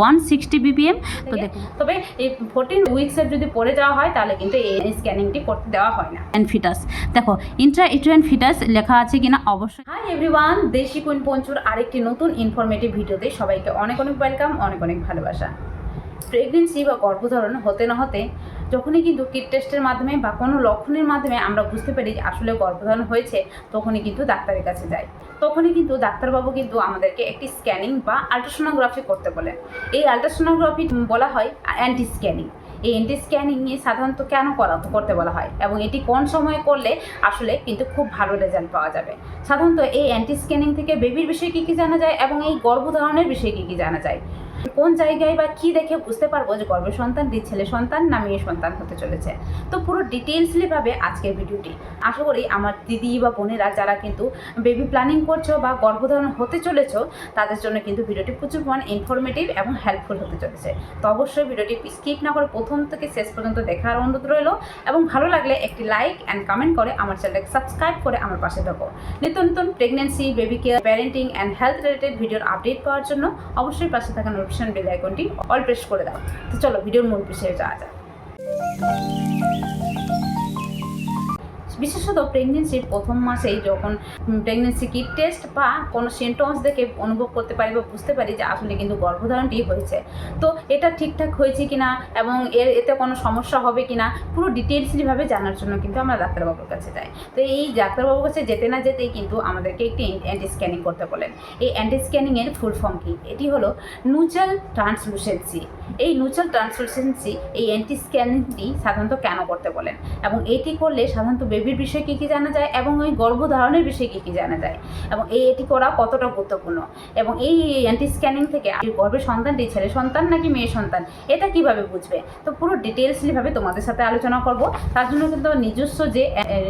One sixty BPM তো দেখুন। তবে এই ফোরটিন উইক্সের যদি পরে যাওয়া হয় তাহলে কিন্তু এই স্ক্যানিংটি করতে দেওয়া হয় না। অ্যান্ড ফিটাস দেখো ইন্ট্রা ইট্রেন ফিটাস লেখা আছে কিনা অবশ্যই। হাই এভরিওয়ান দেশি কুইন পঞ্চুর আরেকটি নতুন ইনফরমেটিভ ভিডিওতে সবাইকে অনেক অনেক ওয়েলকাম অনেক অনেক ভালোবাসা। প্রেগনেন্সি বা গর্ভধারণ হতে না হতে যখনই কিন্তু কিট টেস্টের মাধ্যমে বা কোনো লক্ষণের মাধ্যমে আমরা বুঝতে পারি আসলে গর্ভধারণ হয়েছে, তখনই কিন্তু ডাক্তারের কাছে যাই। তখনই কিন্তু ডাক্তারবাবু কিন্তু আমাদেরকে একটি স্ক্যানিং বা আলট্রাসোনোগ্রাফি করতে বলেন। এই আলট্রাসোনোগ্রাফি বলা হয় অ্যান্টি স্ক্যানিং এই অ্যান্টি স্ক্যানিংয়ে সাধারণত কেন করা করতে বলা হয় এবং এটি কোন সময়ে করলে আসলে কিন্তু খুব ভালো রেজাল্ট পাওয়া যাবে? সাধারণত এই অ্যান্টি স্ক্যানিং থেকে বেবির বিষয়ে কী কী জানা যায় এবং এই গর্ভধারণের বিষয়ে কী কী জানা যায়? কোন জায়গায় বা কি দেখে বুঝতে পারব যে গর্ভের সন্তানটি ছেলে সন্তান না মেয়ে সন্তান হতে চলেছে? তো পুরো ডিটেলসলি ভাবে আজকের ভিডিওটি। আশা করি আমার দিদি বা বোনেরা যারা কিন্তু বেবি প্ল্যানিং করছ বা গর্ভধারণ হতে চলেছ, তাদের জন্য কিন্তু ভিডিওটি প্রচুর পরিমাণ ইনফরমেটিভ এবং হেল্পফুল হতে চলেছে। তো অবশ্যই ভিডিওটি স্কিপ না করে প্রথম থেকে শেষ পর্যন্ত দেখার অনুরোধ রইল এবং ভালো লাগলে একটি লাইক অ্যান্ড কমেন্ট করে আমার চ্যানেলটাকে সাবস্ক্রাইব করে আমার পাশে থাকো। নিত্য নতুন pregnancy baby care parenting and health related ভিডিওর আপডেট পাওয়ার জন্য অবশ্যই পাশে থাকা নোটিফিকেশন বেল আইকনটি অল প্রেস করে দাও। তো চলো ভিডিওর মূল বিষয়ে যাওয়া যাক। বিশেষত প্রেগনেন্সির প্রথম মাসেই যখন প্রেগনেন্সি কিট টেস্ট বা কোনো সিমটমস দেখে অনুভব করতে পারি বা বুঝতে পারি যে আসলে কিন্তু গর্ভধারণটি হয়েছে। তো এটা ঠিকঠাক হয়েছে কিনা এবং এর, এতে কোনো সমস্যা হবে কিনা, পুরো ডিটেলসলিভাবে জানার জন্য কিন্তু আমরা ডাক্তারবাবুর কাছে যাই। তো এই ডাক্তারবাবুর কাছে যেতে না যেতেই কিন্তু আমাদেরকে একটি অ্যান্টি স্ক্যানিং করতে বলেন। এই অ্যান্টি স্ক্যানিংয়ের ফুল ফর্ম কী? এটি হলো নুচাল ট্রান্সলুসেন্সি এই নুচাল ট্রান্সলুসেন্সি এই অ্যান্টি স্ক্যানিংটি সাধারণত কেন করতে বলেন? এবং এটি করলে সাধারণত বেবির বিষয়ে কী কী জানা যায় এবং ওই গর্ভধারণের বিষয়ে কী কী জানা যায়? এবং এই, এটি করা কতটা গুরুত্বপূর্ণ? এবং এই অ্যান্টি স্ক্যানিং থেকে গর্ভের সন্তানটি ছেলে সন্তান নাকি মেয়ে সন্তান? এটা কীভাবে বুঝবে? তো পুরো ডিটেলসলিভাবে তোমাদের সাথে আলোচনা করব। তার জন্য কিন্তু নিজস্ব যে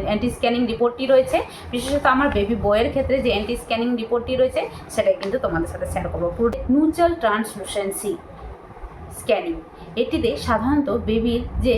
অ্যান্টি স্ক্যানিং রিপোর্টটি রয়েছে, বিশেষত আমার বেবি বয়ের ক্ষেত্রে যে অ্যান্টি স্ক্যানিং রিপোর্টটি রয়েছে, সেটাই কিন্তু তোমাদের সাথে শেয়ার করব। পুরো নিউচাল ট্রান্সলুসেন্সি স্ক্যানিং এটিতে সাধারণত বেবির যে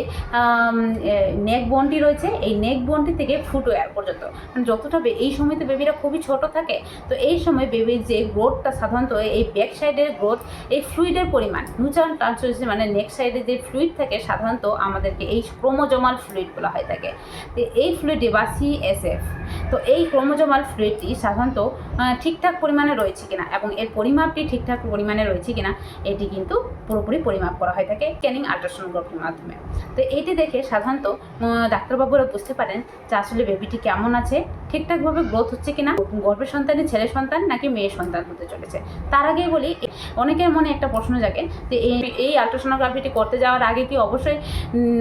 নেক বোনটি রয়েছে, এই নেক বোনটি থেকে ফুটওয়্যার পর্যন্ত। মানে যতটা এই সময়তে বেবিরা খুবই ছোট থাকে, তো এই সময় বেবির যে গ্রোথটা সাধারণত এই ব্যাক সাইডের গ্রোথ, এই ফ্লুইডের পরিমাণ নিউচাল ট্রান্সলেশন মানে নেক সাইডে যে ফ্লুইড থাকে, সাধারণত আমাদেরকে এই ক্রোমোজোমাল ফ্লুইড বলা হয় থাকে। তো এই ফ্লুইডে বা সিএসএফ তো এই ক্রোমোজোমাল ফ্লুইডটি সাধারণত ঠিকঠাক পরিমাণে রয়েছে কিনা এবং এর পরিমাপটি ঠিকঠাক পরিমাণে রয়েছে কিনা, এটি কিন্তু পুরোপুরি পরিমাপ করা হয় থাকে। স্ক্যানিং আল্ট্রাসোনোগ্রাফির মাধ্যমে। তো এইটি দেখে সাধারণত ডাক্তারবাবুরা বুঝতে পারেন যে আসলে বেবিটি কেমন আছে ঠিকঠাকভাবে গ্রোথ হচ্ছে কিনা, গর্ভের সন্তানের ছেলে সন্তান নাকি মেয়ে সন্তান হতে চলেছে। তার আগেই বলি, অনেকের মনে একটা প্রশ্ন জাগে যে এই আল্ট্রাসোনোগ্রাফিটি করতে যাওয়ার আগে কি অবশ্যই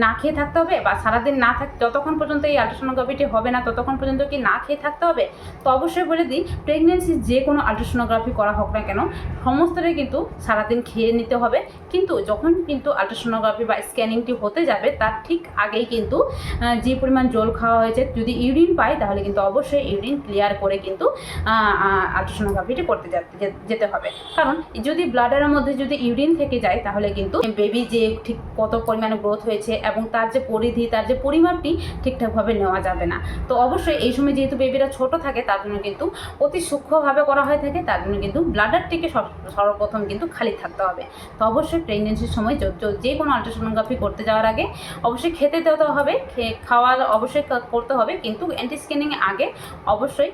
না খেয়ে থাকতে হবে? বা সারাদিন না থাক, যতক্ষণ পর্যন্ত এই আল্ট্রাসোনোগ্রাফিটি হবে না, ততক্ষণ পর্যন্ত কি না খেয়ে থাকতে হবে? তো অবশ্যই বলে দিই প্রেগনেন্সি যে কোনো আল্ট্রাসোনোগ্রাফি করা হোক না কেন সমস্তটাই কিন্তু সারাদিন খেয়ে নিতে হবে। কিন্তু যখন কিন্তু আল্ট্রাসোনোগ্রাফি বা স্ক্যানিংটি হতে যাবে, তার ঠিক আগেই কিন্তু যে পরিমাণ জল খাওয়া হয়েছে, যদি ইউরিন পাই, তাহলে কিন্তু অবশ্যই ইউরিন ক্লিয়ার করে কিন্তু আল্ট্রাসোনোগ্রাফিটি করতে যেতে হবে। কারণ যদি ব্লাডের মধ্যে যদি ইউরিন থেকে যায়, তাহলে কিন্তু বেবি যে ঠিক কত পরিমাণে গ্রোথ হয়েছে এবং তার যে পরিধি, তার যে পরিমাপটি ঠিকঠাকভাবে নেওয়া যাবে না। তো অবশ্যই এই সময় যেহেতু বেবিরা ছোট থাকে, তার জন্য কিন্তু অতি সূক্ষ্মভাবে করা হয়ে থাকে, তার জন্য কিন্তু ব্লাডারটিকে সর্বপ্রথম কিন্তু খালি থাকতে হবে। তো অবশ্যই প্রেগনেন্সির সময় য- কোনো আল্ট্রাসোনোগ্রাফি করতে যাওয়ার আগে অবশ্যই খেতে দিতে হবে খাওয়া অবশ্যই করতে হবে, কিন্তু অ্যান্টি স্ক্যানিং আগে অবশ্যই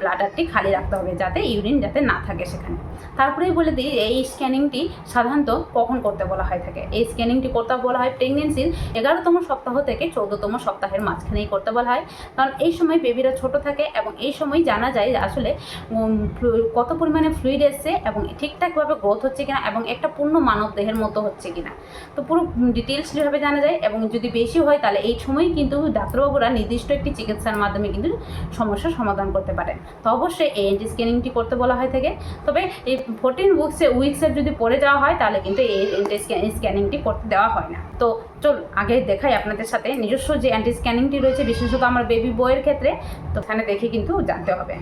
ব্লাডারটি খালি রাখতে হবে যাতে ইউরিন যাতে না থাকে সেখানে। তারপরেই বলে দিই, এই স্ক্যানিংটি সাধারণত কখন করতে বলা হয় থাকে? এই স্ক্যানিংটি করতে বলা হয় প্রেগনেন্সির এগারোতম সপ্তাহ থেকে চৌদ্দতম সপ্তাহের মাঝখানেই করতে বলা হয়। কারণ এই সময় বেবিরা ছোট থাকে এবং এই সময় জানা যায় আসলে কত পরিমাণে ফ্লুইড এসছে এবং ঠিকঠাকভাবে গ্রোথ হচ্ছে কিনা এবং একটা পূর্ণ মানব দেহের মতো হচ্ছে কিনা। তো পুরো ডিটেলসলিভাবে জানা যায় এবং যদি বেশি হয় তাহলে এই সময় কিন্তু ডাক্তারবাবুরা নির্দিষ্ট একটি চিকিৎসার মাধ্যমে কিন্তু সমস্যার সমাধান করতে পারেন তো অবশ্যই এই এনটি স্ক্যানিংটি করতে বলা হয় থাকে। তবে এই ফোরটিন উইক্সে উইক্সের যদি পড়ে যাওয়া হয়, তাহলে কিন্তু এই এনটি স্ক্যানিংটি করতে দেওয়া হয় না। তো চল, আগে দেখাই আপনাদের সাথে নিজস্ব যে অ্যান্টি স্ক্যানিংটি রয়েছে, বিশেষত আমার বেবি বয়ের ক্ষেত্রে। তো ওখানে দেখে কিন্তু জানতে হবে।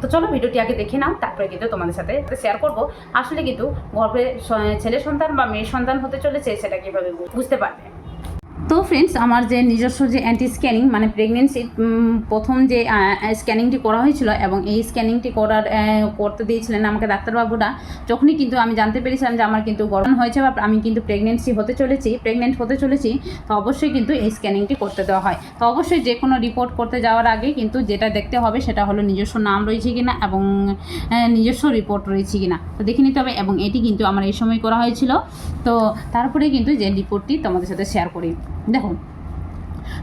তো চলো ভিডিওটি আগে দেখে নাও, তারপরে কিন্তু তোমাদের সাথে শেয়ার করব। আসলে কিন্তু গর্ভে ছেলে সন্তান বা মেয়ে সন্তান হতে চলেছে, সেটা কীভাবে বুঝতে পারবে। তো ফ্রেন্ডস আমার যে নিজস্ব যে অ্যান্টি স্ক্যানিং মানে প্রেগনেন্সির প্রথম যে স্ক্যানিংটি করা হয়েছিল এবং এই স্ক্যানিংটি করার করতে দিয়েছিলেন আমাকে ডাক্তারবাবুরা যখনই কিন্তু আমি জানতে পেরেছিলাম যে আমার কিন্তু গরম হয়েছে বা আমি কিন্তু প্রেগনেন্সি হতে চলেছি প্রেগনেন্ট হতে চলেছি, তো অবশ্যই কিন্তু এই স্ক্যানিংটি করতে দেওয়া হয়। তো অবশ্যই যে কোনো রিপোর্ট করতে যাওয়ার আগে কিন্তু যেটা দেখতে হবে সেটা হলো নিজস্ব নাম রয়েছে কিনা এবং নিজস্ব রিপোর্ট রয়েছে কিনা। তো দেখে নিতে হবে এবং এটি কিন্তু আমার এই সময় করা হয়েছিল। তো তারপরে কিন্তু যে রিপোর্টটি তোমাদের সাথে শেয়ার করি। দেখো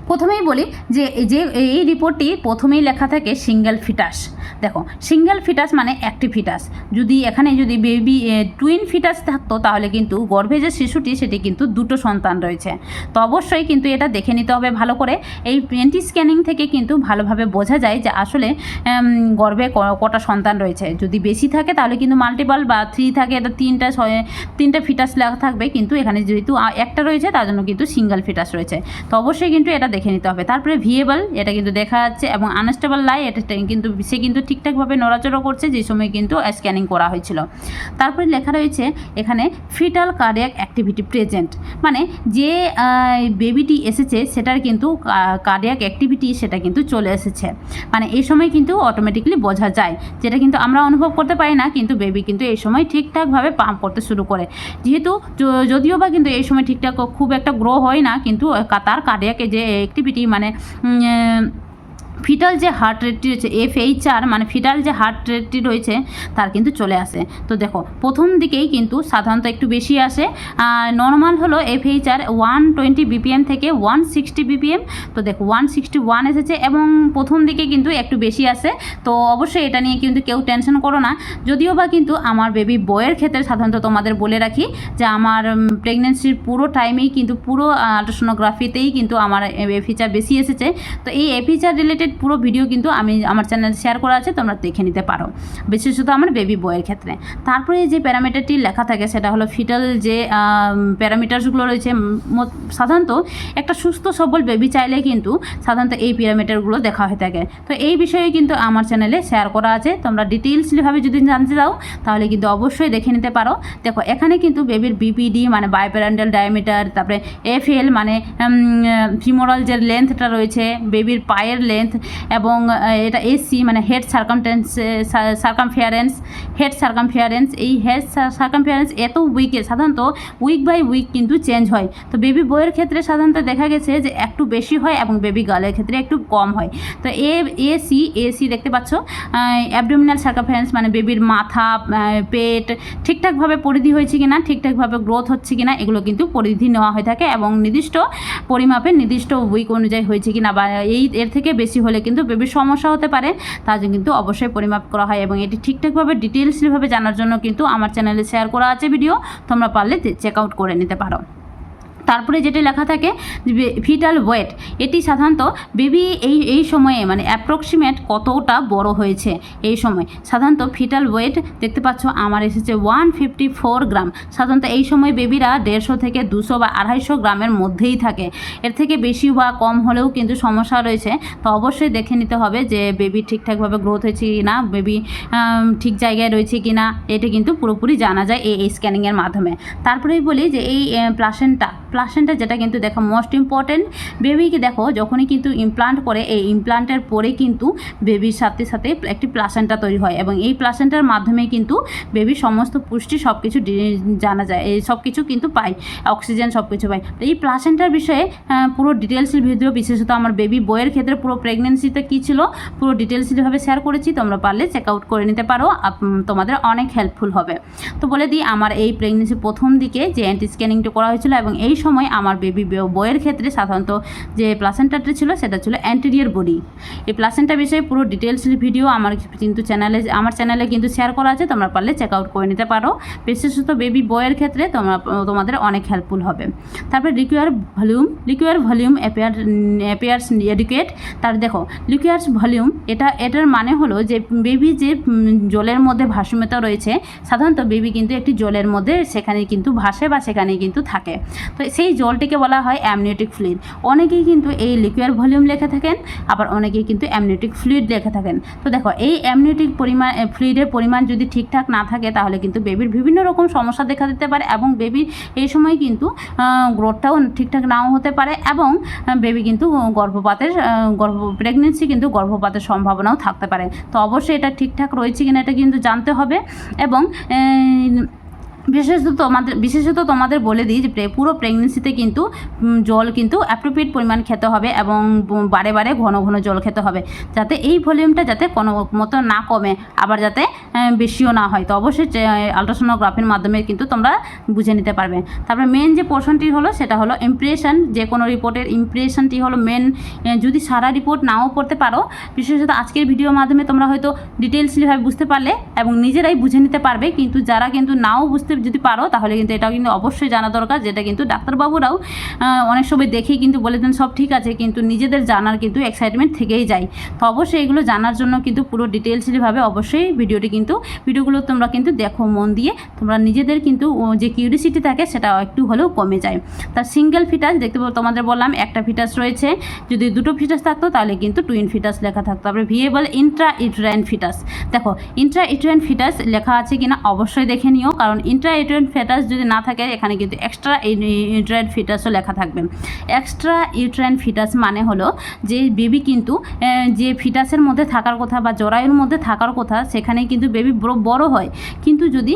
প্রথমেই বলি যে যে এই রিপোর্টটি প্রথমেই লেখা থাকে সিঙ্গেল ফিটাস। দেখো, সিঙ্গেল ফিটাস মানে একটি ফিটাস। যদি এখানে যদি বেবি টুইন ফিটাস থাকতো, তাহলে কিন্তু গর্ভে যে শিশুটি, সেটি কিন্তু দুটো সন্তান রয়েছে। তো অবশ্যই কিন্তু এটা দেখে নিতে হবে ভালো করে। এই প্রিয়েন্টি স্ক্যানিং থেকে কিন্তু ভালোভাবে বোঝা যায় যে আসলে গর্ভে কটা সন্তান রয়েছে। যদি বেশি থাকে, তাহলে কিন্তু মাল্টিপাল বা থ্রি থাকে, এটা তিনটা তিনটা ফিটাস লেখা থাকবে। কিন্তু এখানে যেহেতু একটা রয়েছে, তার জন্য কিন্তু সিঙ্গেল ফিটাস রয়েছে। তো অবশ্যই কিন্তু এটা দেখে নিতে হবে। তারপরে ভিএবল এটা কিন্তু দেখা যাচ্ছে এবং আনস্টেবল লাই এটা কিন্তু সে কিন্তু ঠিকঠাকভাবে নড়াচড়া করছে যে সময় কিন্তু স্ক্যানিং করা হয়েছিল। তারপরে লেখা রয়েছে এখানে ফিটাল কার্ডিয়াক অ্যাক্টিভিটি প্রেজেন্ট মানে যে বেবিটি এসেছে, সেটার কিন্তু কার্ডিয়াক অ্যাক্টিভিটি সেটা কিন্তু চলে এসেছে। মানে এই সময় কিন্তু অটোমেটিকলি বোঝা যায়। যেটা কিন্তু আমরা অনুভব করতে পারি না, কিন্তু বেবি কিন্তু এই সময় ঠিকঠাকভাবে পাম্প করতে শুরু করে। যেহেতু, যদিও বা কিন্তু এই সময় ঠিকঠাক খুব একটা গ্রো হয় না, কিন্তু তার কার্ডিয়াকে যে অ্যাক্টিভিটি মানে ফিটাল যে হার্ট রেটটি রয়েছে এফ এইচ আর মানে ফিটাল যে হার্ট রেটটি রয়েছে, তার কিন্তু চলে আসে। তো দেখো, প্রথম দিকেই কিন্তু সাধারণত একটু বেশি আসে। নর্মাল হলো F H R one twenty BPM থেকে ওয়ান সিক্সটি বিপিএম তো দেখো ওয়ান সিক্সটি ওয়ান এসেছে এবং প্রথম দিকে কিন্তু একটু বেশি আসে। তো অবশ্যই এটা নিয়ে কিন্তু কেউ টেনশন করো না। যদিও বা কিন্তু আমার বেবি বয়ের ক্ষেত্রে সাধারণত তোমাদের বলে রাখি যে আমার প্রেগনেন্সির পুরো টাইমেই কিন্তু পুরো আল্ট্রাসোনোগ্রাফিতেই কিন্তু আমার এফিচার বেশি এসেছে। তো এই এফিচার রিলেটেড পুরো ভিডিও কিন্তু আমি আমার চ্যানেলে শেয়ার করা আছে, তোমরা দেখে নিতে পারো। বিশেষত আমার বেবি বয়ের ক্ষেত্রে। তারপরে যে প্যারামিটারটি লেখা থাকে, সেটা হলো ফিটাল যে প্যারামিটার্সগুলো রয়েছে সাধারণত একটা সুস্থ সবল বেবি চাইলে কিন্তু সাধারণত এই প্যারামিটারগুলো দেখা হয়ে থাকে। তো এই বিষয়ে কিন্তু আমার চ্যানেলে শেয়ার করা আছে। তোমরা ডিটেলসলিভাবে যদি জানতে চাও, তাহলে কিন্তু অবশ্যই দেখে নিতে পারো। দেখো, এখানে কিন্তু বেবির বিপিডি মানে বায়োপ্যারান্ডাল ডায়ামিটার তারপরে এফএল মানে ফিমোরাল যে লেন্থটা রয়েছে বেবির পায়ের লেন্থ এবং এটা এসি মানে হেড সার্কামটেন্স সার্কামফিয়ারেন্স হেড সার্কামফিয়ারেন্স এই হেড সার্কামফিয়ারেন্স এত উইকে সাধারণত উইক বাই উইক কিন্তু চেঞ্জ হয়। তো বেবি বইয়ের ক্ষেত্রে সাধারণত দেখা গেছে যে একটু বেশি হয় এবং বেবি গার্লের ক্ষেত্রে একটু কম হয়। তো এ এসি এসি দেখতে পাচ্ছ অ্যাবডোমিনাল সার্কামফিয়ারেন্স মানে বেবির মাথা পেট ঠিকঠাকভাবে পরিধি হয়েছে কিনা, ঠিকঠাকভাবে গ্রোথ হচ্ছে কিনা, এগুলো কিন্তু পরিধি নেওয়া হয়ে থাকে এবং নির্দিষ্ট পরিমাপে নির্দিষ্ট উইক অনুযায়ী হয়েছে কিনা বা এই, এর থেকে বেশি হলে কিন্তু বেবির সমস্যা হতে পারে। তা কিন্তু অবশ্যই পরিমাপ করা হয় এবং এটি ঠিকঠাকভাবে ডিটেলসলিভাবে জানার জন্য কিন্তু আমার চ্যানেলে শেয়ার করা আছে ভিডিও তোমরা পারলে চেক আউট করে নিতে পারো। তারপরে যেটি লেখা থাকে ফিটাল ওয়েট এটি সাধারণত বেবি এই এই সময়ে মানে অ্যাপ্রক্সিমেট কতটা বড় হয়েছে এই সময়? সাধারণত ফিটাল ওয়েট দেখতে পাচ্ছ আমার এসেছে ওয়ান ফিফটি ফোর গ্রাম সাধারণত এই সময় বেবিরা দেড়শো থেকে দুশো বা আড়াইশো গ্রামের মধ্যেই থাকে। এর থেকে বেশি বা কম হলেও কিন্তু সমস্যা রয়েছে। তো অবশ্যই দেখে নিতে হবে যে বেবি ঠিকঠাকভাবে গ্রোথ হয়েছে কি না বেবি ঠিক জায়গায় রয়েছে কি না এটা কিন্তু পুরোপুরি জানা যায় এই স্ক্যানিংয়ের মাধ্যমে। তারপরেই বলি যে এই প্লাসেন্টা প্লাসেন্টা যেটা কিন্তু দেখো মোস্ট ইম্পর্টেন্ট বেবিকে দেখো, যখনই কিন্তু ইমপ্লান্ট করে, এই ইমপ্লান্টের পরে কিন্তু বেবির সাথে সাথে একটি প্লাসেন্টা তৈরি হয় এবং এই প্লাসেন্টার মাধ্যমে কিন্তু বেবির সমস্ত পুষ্টি সব কিছু জানা যায়, এই সব কিছু কিন্তু পাই অক্সিজেন সব কিছু পাই তো এই প্লাসেন্টার বিষয়ে পুরো ডিটেলসের ভিডিও, বিশেষত আমার বেবি বইয়ের ক্ষেত্রে পুরো প্রেগনেন্সিতে কী ছিল, পুরো ডিটেলসভাবে শেয়ার করেছি, তোমরা পারলে চেক আউট করে নিতে পারো তোমাদের অনেক হেল্পফুল হবে। তো বলে দিই, আমার এই প্রেগনেন্সি প্রথম দিকে যে অ্যান্টি স্ক্যানিংটা করা হয়েছিল এবং এই সময় আমার বেবি বইয়ের ক্ষেত্রে সাধারণত যে প্লাসেন্টাটা ছিল, সেটা ছিল অ্যান্টেরিয়ার বডি এই প্লাসেন্টা বিষয়ে পুরো ডিটেলস ভিডিও আমার কিন্তু চ্যানেলে আমার চ্যানেলে কিন্তু শেয়ার করা আছে, তোমরা পারলে চেক আউট করে নিতে পারো। বিশেষত বেবি বয়ের ক্ষেত্রে তোমরা, তোমাদের অনেক হেল্পফুল হবে। তারপরে liquor volume liquor volume appear appears adequate তার দেখো লিকুয়ার্স ভলিউম এটা, এটার মানে হলো যে বেবি যে জলের মধ্যে ভাসুমিতা রয়েছে, সাধারণত বেবি কিন্তু একটি জলের মধ্যে সেখানে কিন্তু ভাসে বা সেখানে কিন্তু থাকে। তো সেই জলটিকে বলা হয় অ্যামনিওটিক ফ্লুইড। অনেকেই কিন্তু এই লিকুয়ার ভলিউম লেখা থাকেন, আবার অনেকেই কিন্তু অ্যামনিওটিক ফ্লুইড লেখা থাকেন। তো দেখো, এই অ্যামনিওটিক পরিমাণ ফ্লুইডের পরিমাণ যদি ঠিকঠাক না থাকে, তাহলে কিন্তু বেবির বিভিন্ন রকম সমস্যা দেখা দিতে পারে এবং বেবির এই সময় কিন্তু গ্রোথটাও ঠিকঠাক নাও হতে পারে এবং বেবি কিন্তু গর্ভপাতের গর্ভ, প্রেগনেন্সি কিন্তু গর্ভপাতের সম্ভাবনাও থাকতে পারে। তো অবশ্যই এটা ঠিকঠাক রয়েছে কিনা এটা কিন্তু জানতে হবে এবং বিশেষত তোমাদের বিশেষত তোমাদের বলে দিই যে পুরো প্রেগনেন্সিতে কিন্তু জল কিন্তু অ্যাপ্রোপ্রিয়েট পরিমাণ খেতে হবে এবং বারে বারে ঘন ঘন জল খেতে হবে। যাতে এই ভলিউমটা যাতে কোনো মতো না কমে, আবার যাতে বেশিও না হয়। তো অবশ্যই আলট্রাসোনোগ্রাফির মাধ্যমে কিন্তু তোমরা বুঝে নিতে পারবে। তারপরে মেন যে পোর্শনটি হলো, সেটা হলো ইমপ্রেশন যে কোনো রিপোর্টের ইমপ্রেশনটি হলো মেন যদি সারা রিপোর্ট নাও পড়তে পারো, বিশেষত আজকের ভিডিওর মাধ্যমে তোমরা হয়তো ডিটেলসলিভাবে বুঝতে পারলে এবং নিজেরাই বুঝে নিতে পারবে। কিন্তু যারা কিন্তু নাও বুঝতে যদি পারো, তাহলে কিন্তু এটাও কিন্তু অবশ্যই জানা দরকার, যেটা কিন্তু ডাক্তারবাবুরাও অনেক সময় দেখেই কিন্তু বলে দেন, সব ঠিক আছে, কিন্তু নিজেদের জানার কিন্তু এক্সাইটমেন্ট থেকেই যায়। তো অবশ্যই এগুলো জানার জন্য কিন্তু পুরো ডিটেলসলিভাবে অবশ্যই ভিডিওটি কিন্তু ভিডিওগুলো তোমরা কিন্তু দেখো, মন দিয়ে। তোমরা নিজেদের কিন্তু যে কিউরিসিটি থাকে, সেটা একটু হলেও কমে যায়। তার সিঙ্গেল ফিটাস দেখতে পাবো তোমাদের বললাম, একটা ফিটাস রয়েছে। যদি দুটো ফিটাস থাকতো, তাহলে কিন্তু টুইন ফিটাস লেখা থাকতো। তারপরে ভিএবল ইন্ট্রা ইট্রাইন ফিটাস দেখো ইন্ট্রা ইট্রাইন ফিটাস লেখা আছে কিনা, অবশ্যই দেখে নিও। কারণ ইন্ট্রা ইট্রাইন ফিটাস যদি না থাকে, এখানে কিন্তু এক্সট্রা ইউট্রাইন ফিটাসও লেখা থাকবে। এক্সট্রা ইউট্রাইন ফিটাস মানে হলো যে বেবি কিন্তু যে ফিটাসের মধ্যে থাকার কথা বা জরায়ুর মধ্যে থাকার কথা সেখানে কিন্তু বেবি বড় হয়। কিন্তু যদি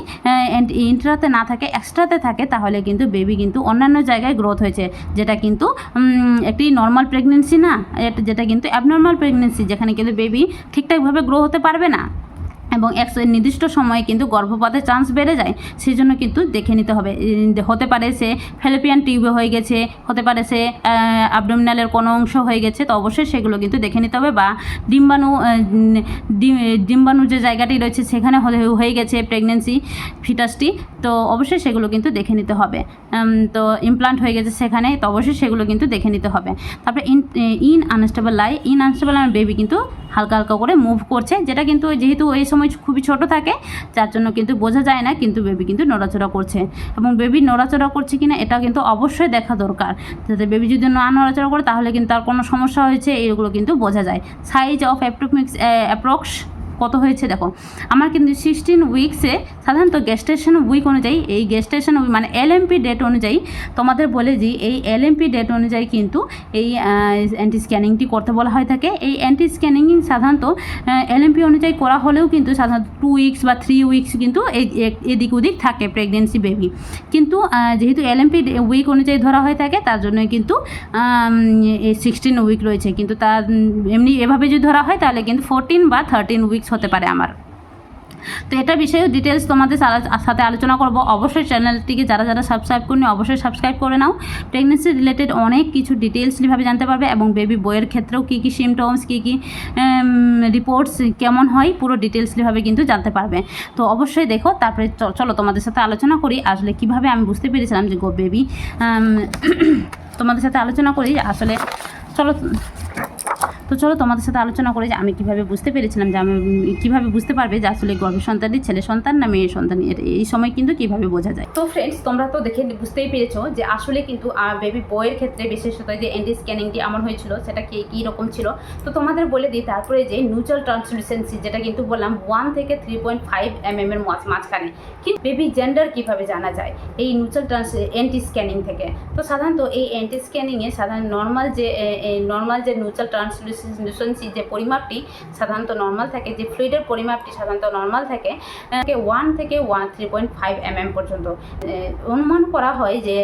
ইন্ট্রাতে না থাকে এক্সট্রাতে থাকে, তাহলে কিন্তু বেবি কিন্তু অন্যান্য জায়গায় গ্রোথ হয়েছে। যেটা কিন্তু একটি নর্মাল প্রেগনেন্সি না যেটা কিন্তু অ্যাবনর্মাল প্রেগনেন্সি যেখানে কিন্তু বেবি ঠিকঠাকভাবে গ্রো হতে পারবে না। এবং এক নির্দিষ্ট সময়ে কিন্তু গর্ভপাতের চান্স বেড়ে যায় সেই জন্য কিন্তু দেখে নিতে হবে। হতে পারে সে ফেলোপিয়ান টিউবে হয়ে গেছে, হতে পারে সে অ্যাবডোমিনালের কোনো অংশ হয়ে গেছে, তো অবশ্যই সেগুলো কিন্তু দেখে নিতে হবে বা ডিম্বাণু ডিম্বাণু যে জায়গাটি রয়েছে সেখানে হয়ে- গেছে প্রেগনেন্সি ফিটাসটি তো অবশ্যই সেগুলো কিন্তু দেখে নিতে হবে। তো ইমপ্লান্ট হয়ে গেছে সেখানে, তো অবশ্যই সেগুলো কিন্তু দেখে নিতে হবে। তারপরে in in unstable lie in unstable আমার বেবি কিন্তু হালকা হালকা করে মুভ করছে, যেটা কিন্তু যেহেতু এই সময় খুবই ছোট থাকে, যার জন্য কিন্তু বোঝা যায় না কিন্তু বেবি কিন্তু নড়াচড়া করছে। এবং বেবি নড়াচড়া করছে কি না এটা কিন্তু অবশ্যই দেখা দরকার। যাতে বেবি যদি না নড়াচড়া করে তাহলে কিন্তু তার কোনো সমস্যা হয়েছে, এইগুলো কিন্তু বোঝা যায়। সাইজ অফ অ্যাপ্রোক্স অ্যাপ্রক্স কত হয়েছে দেখো। আমার কিন্তু সিক্সটিন উইকসে সাধারণত গেস্টেশন উইক অনুযায়ী, এই গেস্টেশন মানে এলএমপি ডেট অনুযায়ী তোমাদের বলে যে এই এলএমপি ডেট অনুযায়ী কিন্তু এই অ্যান্টি স্ক্যানিংটি করতে বলা হয় থাকে। এই অ্যান্টি স্ক্যানিং সাধারণত এলএমপি অনুযায়ী করা হলেও কিন্তু সাধারণত টু উইকস বা থ্রি উইকস কিন্তু এই এদিক ওদিক থাকে প্রেগনেন্সি বেবি কিন্তু যেহেতু এলএমপি উইক অনুযায়ী ধরা হয়ে থাকে, তার জন্যই কিন্তু এই সিক্সটিন উইক রয়েছে। কিন্তু তার এমনি এভাবে যদি ধরা হয়, তাহলে কিন্তু ফোরটিন বা থার্টিন উইকস হতে পারে আমার। তো এটা বিষয়ে ডিটেলস তোমাদের সাথে আলোচনা করব। অবশ্যই চ্যানেলটিকে যারা যারা সাবস্ক্রাইব করনি, অবশ্যই সাবস্ক্রাইব করে নাও। প্রেগনেন্সি রিলেটেড অনেক কিছু ডিটেলসলিভাবে জানতে পারবে এবং বেবি বইয়ের ক্ষেত্রেও কী কী সিমটমস কী কী রিপোর্টস কেমন হয়, পুরো ডিটেলসলিভাবে কিন্তু জানতে পারবে। তো অবশ্যই দেখো, তারপরে চলো তোমাদের সাথে আলোচনা করি। আসলে কীভাবে আমি বুঝতে পেরেছিলাম যে গো বেবি তোমাদের সাথে আলোচনা করি। আসলে চলো তো চলো তোমাদের সাথে আলোচনা করে যে আমি কীভাবে বুঝতে পেরেছিলাম যে আমি কীভাবে বুঝতে পারবে যে আসলে গর্ভের সন্তানটি ছেলে সন্তান না মেয়ে সন্তান। এই সময় কিন্তু কীভাবে বোঝা যায়? তো ফ্রেন্ডস তোমরা তো দেখে বুঝতেই পেরেছ যে আসলে কিন্তু বেবি বইয়ের ক্ষেত্রে বিশেষত যে এন্টি স্ক্যানিংটি আমার হয়েছিল, সেটা কি, কী রকম ছিল? তো তোমাদের বলে দিই, তারপরে যে নিউট্রাল ট্রান্সলুসেন্সি যেটা কিন্তু বললাম ওয়ান থেকে three point five M M এর মাঝখানে। কিন্তু বেবি জেন্ডার কীভাবে জানা যায়? এই নিউট্রাল ট্রান্স এন্টি স্ক্যানিং থেকে। তো সাধারণত এই এন্টি স্ক্যানিংয়ে সাধারণ নর্মাল যে নর্মাল যে নিউট্রাল ট্রান্সলুসেন্সি যে পরিমাপটি সাধারণত নর্মাল থাকে যে ফ্লুইডের পরিমাপটি সাধারণত নর্মাল থাকে ওয়ান থেকে one three point five M M পর্যন্ত অনুমান করা হয় যে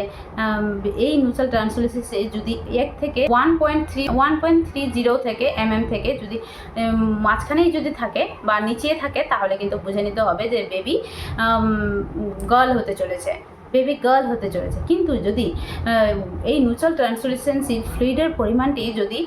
এই নিউট্রাল ট্রান্সলুসেন্সে যদি এক থেকে one point three one point three zero থেকে এম এম থেকে যদি মাঝখানেই যদি থাকে বা নিচে থাকে তাহলে কিন্তু বুঝে নিতে হবে যে বেবি গার্ল হতে চলেছে বেবি গার্ল হতে চলেছে। কিন্তু যদি এই নিউট্রাল ট্রান্সলুসেন্সি ফ্লুইডের পরিমাণটি যদি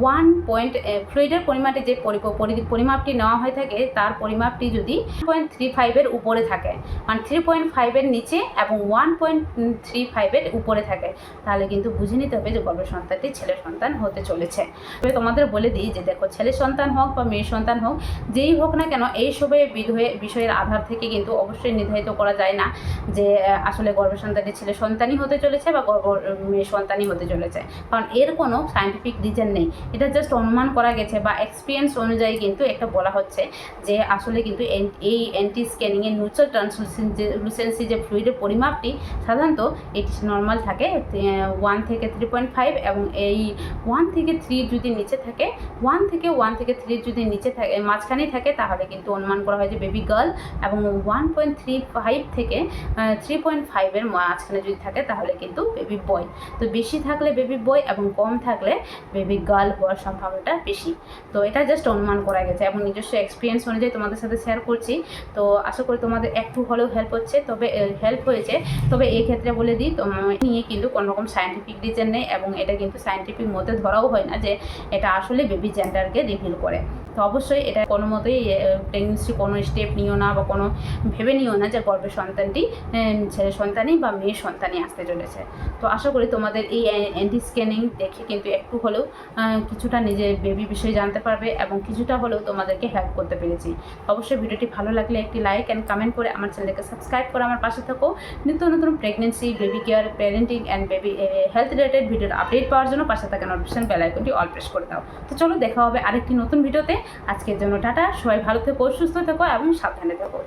ওয়ান পয়েন্ট ফ্লুইডের পরিমাণটি যে পরি- পরি- পরিমাপটি নেওয়া হয়ে থাকে, তার পরিমাপটি যদি পয়েন্ট থ্রি ফাইভের উপরে থাকে মানে থ্রি পয়েন্ট ফাইভের নিচে এবং ওয়ান পয়েন্ট থ্রি ফাইভের উপরে থাকে, তাহলে কিন্তু বুঝে নিতে হবে যে গর্ভ সন্তানটি ছেলে সন্তান হতে চলেছে। তবে তোমাদের বলে দিই যে দেখো ছেলে সন্তান হোক বা মেয়ে সন্তান হোক, যেই হোক না কেন, এই সবে বিষয়ে বিষয়ের আধার থেকে কিন্তু অবশ্যই নির্ধারিত করা যায় না যে আসলে গর্ভসন্তানটি ছেলে সন্তানই হতে চলেছে বা গর্ভ মেয়ে সন্তানই হতে চলেছে। কারণ এর কোনো সায়েন্টিফিক রিজন নেই। এটা জাস্ট অনুমান করা গেছে বা এক্সপিরিয়েন্স অনুযায়ী কিন্তু একটা বলা হচ্ছে যে আসলে কিন্তু এই অ্যান্টি স্ক্যানিংয়ের নিউট্রাল ট্রান্সলুসেন্সি যে ফ্লুইডের পরিমাপটি, সাধারণত এটি নর্মাল থাকে ওয়ান থেকে থ্রি পয়েন্ট ফাইভ এবং এই ওয়ান থেকে থ্রি যদি নিচে থাকে ওয়ান থেকে ওয়ান থেকে থ্রি যদি নিচে থাকে, মাঝখানেই থাকে, তাহলে কিন্তু অনুমান করা হয় যে বেবি গার্ল এবং ওয়ান পয়েন্ট থ্রি ফাইভ থেকে থ্রি পয়েন্ট ফাইভের মাঝখানে যদি থাকে, তাহলে কিন্তু বেবি বয় তো বেশি থাকলে বেবি বয় এবং কম থাকলে বেবি গার্ল হওয়ার সম্ভাবনাটা বেশি। তো এটা জাস্ট অনুমান করা গেছে। এবং নিজস্ব এক্সপিরিয়েন্স অনুযায়ী তোমাদের সাথে শেয়ার করছি। তো আশা করি তোমাদের একটু হলেও হেল্প হচ্ছে। তবে হেল্প হয়েছে। তবে এই ক্ষেত্রে বলে দিই নিয়ে কিন্তু কোনো রকম সায়েন্টিফিক রিজন নেই এবং এটা কিন্তু সায়েন্টিফিক মতে ধরাও হয় না যে এটা আসলে বেবি জেন্ডারকে রিভিল করে। তো অবশ্যই এটা কোনো মতেই প্রেগনেন্সি কোনো স্টেপ নিও না বা কোনো ভেবে নিও না যে গর্ভের সন্তানটি ছেলে সন্তানই বা মেয়ে সন্তানই আসতে চলেছে। তো আশা করি তোমাদের এই অ্যান্টি স্ক্যানিং দেখে কিন্তু একটু হলেও কিছুটা নিজের বেবি বিষয়ে জানতে পারবে এবং কিছুটা হলেও তোমাদেরকে হেল্প করতে পেরেছি। অবশ্যই ভিডিওটি ভালো লাগলে একটি লাইক অ্যান্ড কমেন্ট করে আমার চ্যানেলকে সাবস্ক্রাইব করে আমার পাশে থাকো। নিত্য নতুন pregnancy baby care parenting and baby health related ভিডিওর আপডেট পাওয়ার জন্য পাশে থাকা নোটিফিকেশন বেল আইকনটি অল প্রেস করে দাও। তো চলো দেখা হবে আরেকটি নতুন ভিডিওতে। আজকের জন্য টাটা। সবাই ভালো থেকো সুস্থ থেকো এবং সাবধানে থেকো।